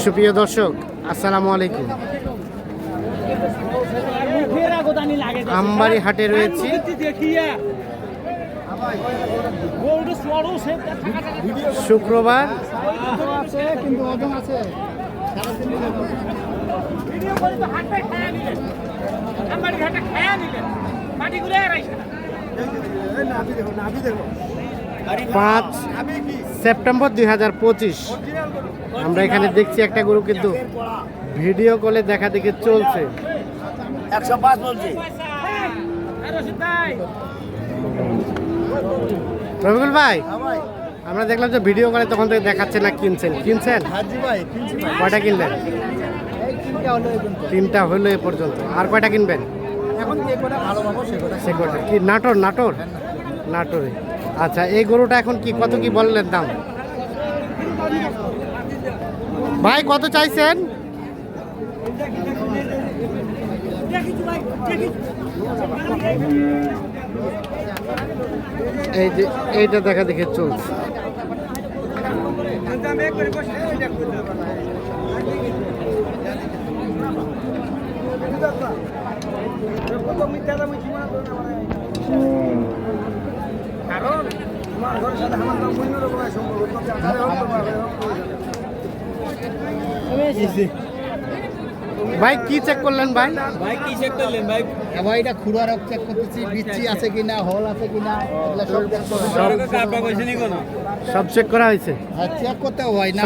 সুপ্রিয় দর্শক আসসালামু আলাইকুম। আমবাড়ি হাটে রয়েছি। শুক্রবার। ওজন আছে পাঁচ সেপ্টেম্বর দুই হাজার পঁচিশ। আমরা এখানে দেখছি একটা গরু কিন্তু ভিডিও কলে দেখা দেখে চলছে। একশো পাঁচ বলছি। রবিকুল ভাই আমরা দেখলাম যে ভিডিও কলে তখন থেকে দেখাচ্ছে না কিনছেন। কিনছেন? কয়টা কিনলেন। তিনটা হলো এ পর্যন্ত। আর কয়টা কিনবেন? এখন সে কটা কি নাটোর? নাটোর। নাটোরে। আচ্ছা এই গরুটা এখন কি, কত কি বললেন দাম? ভাই, কত চাইছেন? এই যে, এইটা দেখা দেখে চলছে। কারণ তোমার ঘরের সাথে আমার দাম অন্য রকমের সম্পর্ক তোমাকে আকারে হোক তোমার ঘরে হোক, ভাই কি চেক করলেন ভাই? ভাই কি চেক করলেন ভাই? ভাই এটা খুরা রক চেক করতেছি বিচ্ছি আছে কিনা হল আছে কিনা এগুলা সব চেক সব চেক করা হয়েছে হ্যাঁ চেক করতে ভাই না?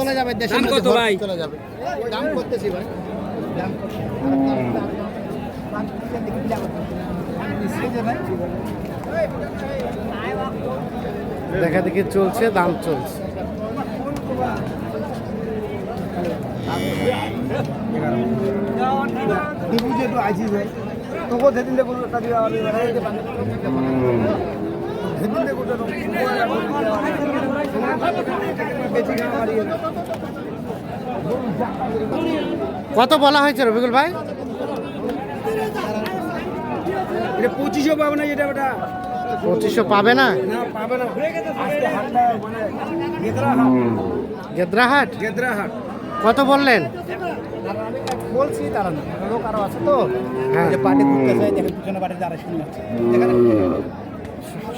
চলে যাবে দেশের কত ভাই? চলে যাবে। দাম করতেছি ভাই। দাম দেখা দেখি চলছে দাম চলছে। মারিয়ে কত বলা হয়েছে রবিকুল ভাই? এটা পঁচিশও পাবে না এটা ওটা পঁচিশশো পাবে না? না পাবে না। মানে গেদরা হাট। গেদ্রাহাট কত বললেন? বলছি তারা না লোক আরও আছে তো। হ্যাঁ। পার্টি ঘুরতে যায় দেখেন পিছনে পার্টিতে আড়াইশো নিয়ে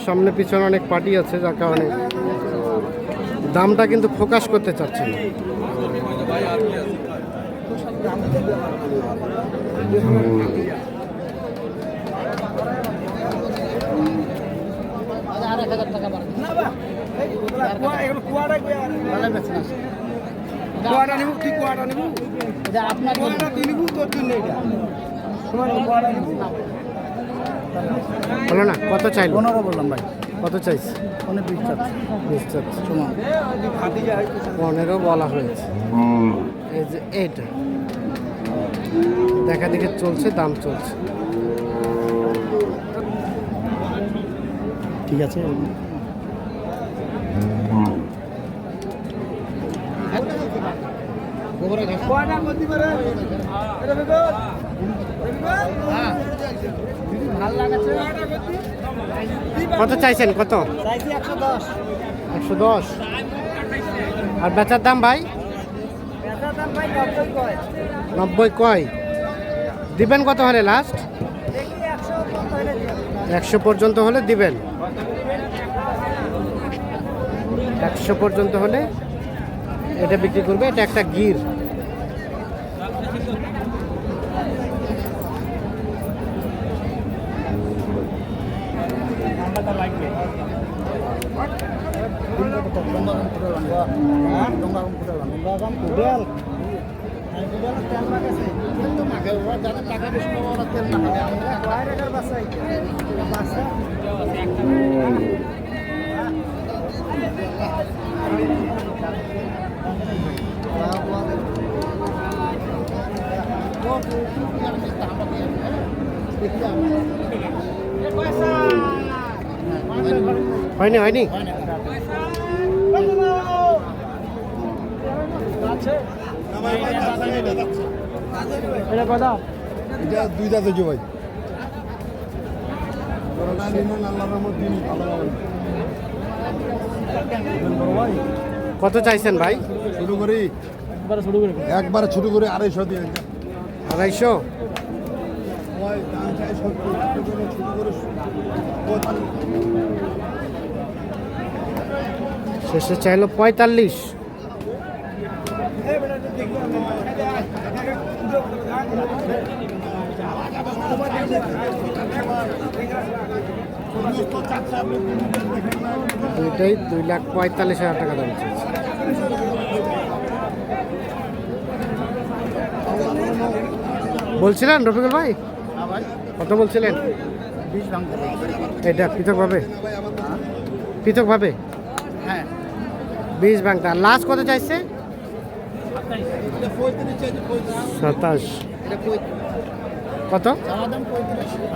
সামনে পিছনে অনেক পার্টি আছে যার কারণে দামটা কিন্তু ফোকাস করতে চাচ্ছে না। আর এক হাজার টাকা বাড়বে না বা কুয়াটা ভালো বেছে না। কুয়াটা নিবু কি কুয়াটা নিবু? এটা আপনার কুয়াটা তুই নিবু তোর জন্য এটা। তোমার কুয়াটা নিবু। বলো না কত চাইলো? পনেরো বললাম ভাই। কত চাইছে? পনেরো বিশ চাচ্ছে। বিশ চাচ্ছে। সমান পনেরো বলা হয়েছে। এই যে এইটা। দেখা দেখে চলছে দাম চলছে। ঠিক আছে কত চাইছেন? কত? একশো দশ। আর বেচার দাম ভাই? নব্বই কয়। দিবেন কত হলে লাস্ট। একশো পর্যন্ত হলে দিবেন। একশো পর্যন্ত হলে এটা বিক্রি করবে। এটা একটা গির। হয়নি হয়নি? এটা কথা এটা দুই দাঁতে জবাই করোনা নির্মাণ আল্লাহর রহমত দিন ভালো হবে কত চাইছেন ভাই শুরু করি একবারে শুরু করে আড়াইশো দিয়ে। আড়াইশো? দাম চাই সত্তর শুরু করে শেষে চাইলো পঁয়তাল্লিশ। দুইটাই দুই লাখ পঁয়তাল্লিশ হাজার টাকা দাম বলছিলেন রফিকুল ভাই? কত বলছিলেন? এটা পৃথকভাবে পৃথকভাবে হ্যাঁ। বিশ বাংলা লাস্ট কত চাইছে? সাতাশ। কত?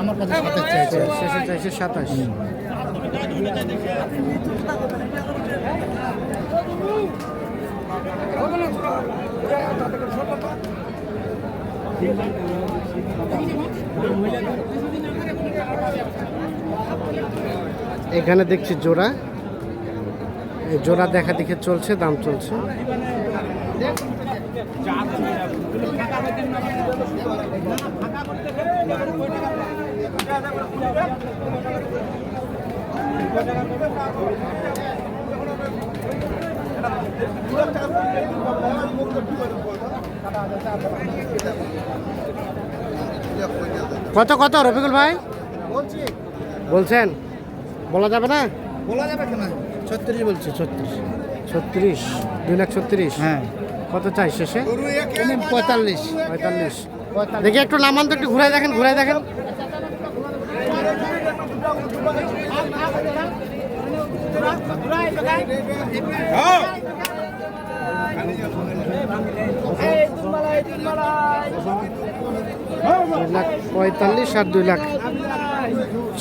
আমার কাছে সাতাশ। চাইছে শেষে চাইছে সাতাশ। এখানে দেখছি জোড়া। জোড়া দেখা দেখে চলছে দাম চলছে। কত কত রফিকুল ভাই? বলছেন? বলা যাবে না? বলা যাবে কেন? ছত্রিশ বলছি ছত্রিশ। ছত্রিশ? দুই লাখ ছত্রিশ? হ্যাঁ। কত চাই শেষে? পঁয়তাল্লিশ। পঁয়তাল্লিশ। দেখি একটু নামান তো একটু ঘুরাই দেখেন ঘুরাই দেখেন। দুই লাখ পঁয়তাল্লিশ আর দুই লাখ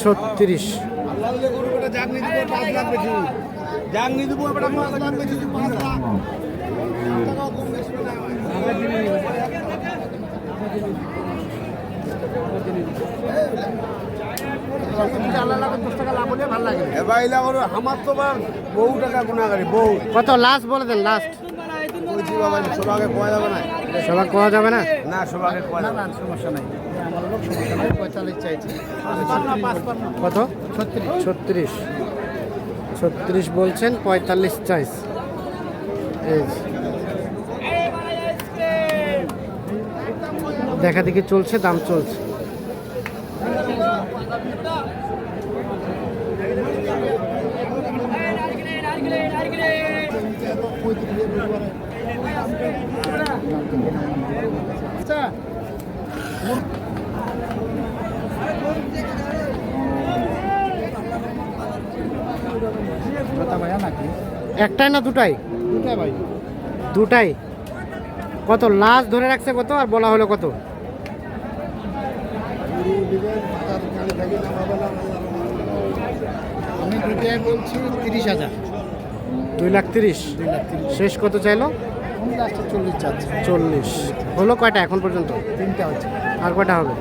ছত্রিশ। জাগনি দিব এবার পাঁচ লাখ বেশি। পাঁচ লাখ টাকা গুণাগারি বহু। কত? লাস্ট বলে দেন লাস্ট বলছি বাবা সবাকে কোয়া যাবে না? সবার কোয়া যাবে না? না সবাকে কোয়া যাবে না। সমস্যা নাই আমার লোক সমস্যা নাই পঁয়তাল্লিশ চাইছি কত ছত্রিশ। ছত্রিশ বলছেন পঁয়তাল্লিশ চাইস। দেখা দেখি চলছে দাম চলছে। কথা একটাই না দুটাই? দুটা ভাই। দুটাই? কত? লাশ ধরে রাখছে কত? আর বলা হলো কত? আমি দুটাই বলছি তিরিশ হাজার। দুই লাখ তিরিশ? দুই শেষ কত চাইলো? চল্লিশ। হলো কয়টা এখন পর্যন্ত? তিনটা হচ্ছে। আর কয়টা হবে?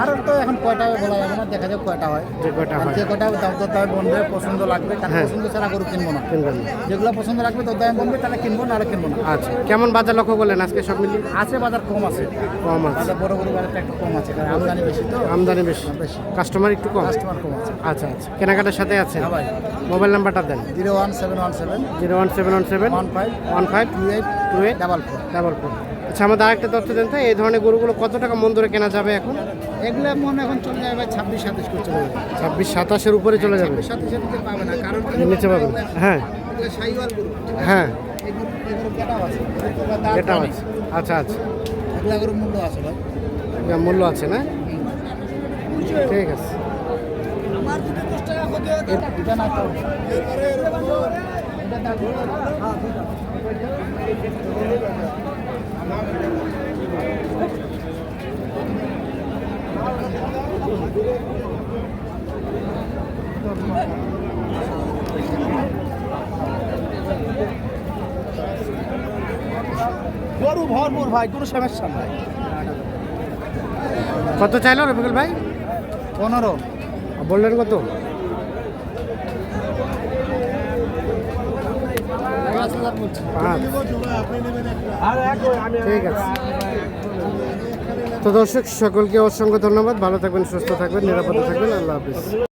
আর তো এখন কয়টা বলা যাবে না দেখা যাক কয়টা হয়। যে কয়টা হয়। যে কয়টা দাম তো দাম বনবে পছন্দ লাগবে কারণ হ্যাঁ। পছন্দ ছাড়া গরু কিনবো না। কিনবেন। যেগুলো পছন্দ লাগবে তো দাম বনবে তাহলে কিনবো না আর কিনবো না। আচ্ছা কেমন বাজার লক্ষ্য করলেন আজকে সব মিলিয়ে? আছে বাজার কম আছে। কম আছে। বাজার বড় গরু বাজারটা একটু কম আছে কারণ আমদানি বেশি তো। আমদানি বেশি। বেশি। কাস্টমার একটু কম? কাস্টমার কম আছে। আচ্ছা আচ্ছা। কেনাকাটার সাথে আছে? হ্যাঁ ভাই। মোবাইল নাম্বারটা দেন। Zero one seven one seven zero one seven one seven one five one five two eight two eight double four. Double four. আচ্ছা আমাদের আরেকটা তথ্য দেন তো এই ধরনের গরুগুলো কত টাকা মন ধরে কেনা যাবে এখন? এগুলো মনে এখন চলে যাবে ভাই ছাব্বিশ সাতাশ করে চলে যাবে। ছাব্বিশ সাতাশের উপরে চলে যাবে? ছাব্বিশ সাতাশ পাবে না কারণ নিচে পাবেন হ্যাঁ। হ্যাঁ। আছে এটা আছে। আচ্ছা আচ্ছা। এগুলো মূল্য আছে ভাই। মূল্য আছে না? ঠিক আছে। এটা গরু ভরপুর ভাই কোনো সমস্যা নাই। কত চাইলো রফিকুল ভাই? পনেরো। বললেন কত? ঠিক আছে। তো দর্শক সকলকে অসংখ্য ধন্যবাদ। ভালো থাকবেন সুস্থ থাকবেন নিরাপদে থাকবেন। আল্লাহ হাফিজ।